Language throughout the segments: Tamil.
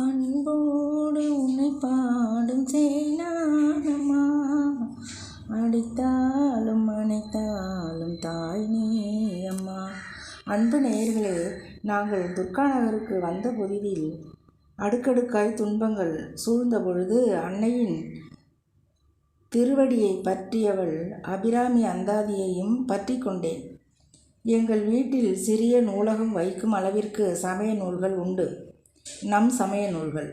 அன்போடு உன்னை பாடும் சேனானம்மா. அடித்தாலும் அணைத்தாலும் தாய் நீ அம்மா அன்பு நேயர்களே நாங்கள் துர்கா நகருக்கு வந்த பொழுதில் அடுக்கடுக்காய் துன்பங்கள் சூழ்ந்த பொழுது அன்னையின் திருவடியை பற்றியவள் அபிராமி அந்தாதியையும் பற்றி கொண்டேன். எங்கள் வீட்டில் சிறிய நூலகம் வைக்கும் அளவிற்கு சமய நூல்கள் உண்டு. நம் சமய நூல்கள்.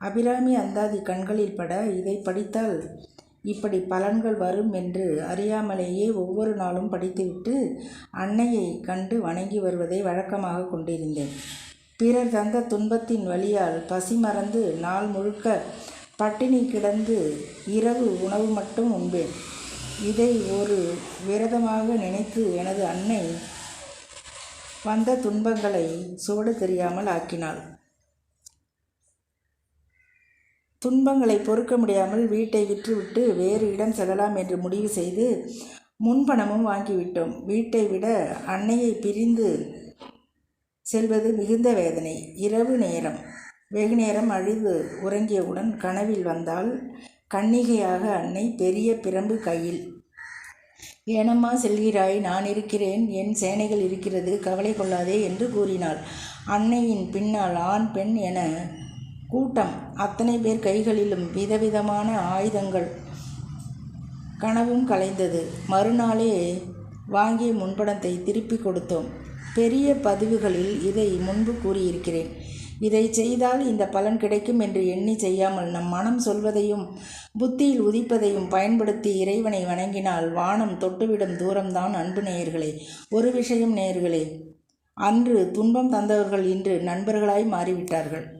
அபிராமி அந்தாதி கண்களில் பட இதை படித்தால் இப்படி பலன்கள் வரும் என்று அறியாமலேயே ஒவ்வொரு நாளும் படித்துவிட்டு அன்னையை கண்டு வணங்கி வருவதை வழக்கமாக கொண்டிருந்தேன். பிறர் தந்த துன்பத்தின் வழியால் பசி மறந்து நாள் முழுக்க பட்டினி கிடந்து இரவு உணவு மட்டும் உண்பேன். இதை ஒரு விரதமாக நினைத்து எனது அன்னை வந்த துன்பங்களை சுவடு தெரியாமல் ஆக்கினாள். துன்பங்களை பொறுக்க முடியாமல் வீட்டை விற்றுவிட்டு வேறு இடம் செல்லலாம் என்று முடிவு செய்து முன்பணமும் வாங்கிவிட்டோம். வீட்டை விட அன்னையை பிரிந்து செல்வது மிகுந்த வேதனை. இரவு நேரம். வெகு நேரம் அழுது உறங்கியவுடன் கனவில் வந்தால் கன்னிகையாக அன்னை பெரிய பிரம்பு கையில். ஏனம்மா செல்கிறாய் நான் இருக்கிறேன் என் சேனைகள் இருக்கிறது கவலை கொள்ளாதே என்று கூறினாள். அன்னையின் பின்னால் ஆண் பெண் என கூட்டம் அத்தனை பேர் கைகளிலும் விதவிதமான ஆயுதங்கள். கனவும் கலைந்தது. மறுநாளே வாங்கிய முன்படத்தை திருப்பி கொடுத்தோம். பெரிய பதிவுகளில் இதை முன்பு கூறியிருக்கிறேன். இதை செய்தால் இந்த பலன் கிடைக்கும் என்று எண்ணி செய்யாமல் நம் மனம் சொல்வதையும் புத்தியில் உதிப்பதையும் பயன்படுத்தி இறைவனை வணங்கினால் வானம் தொட்டுவிடும் தூரம்தான் அன்பு நேயர்களே. ஒரு விஷயம் நேயர்களே அன்று துன்பம் தந்தவர்கள் இன்று நண்பர்களாய் மாறிவிட்டார்கள்.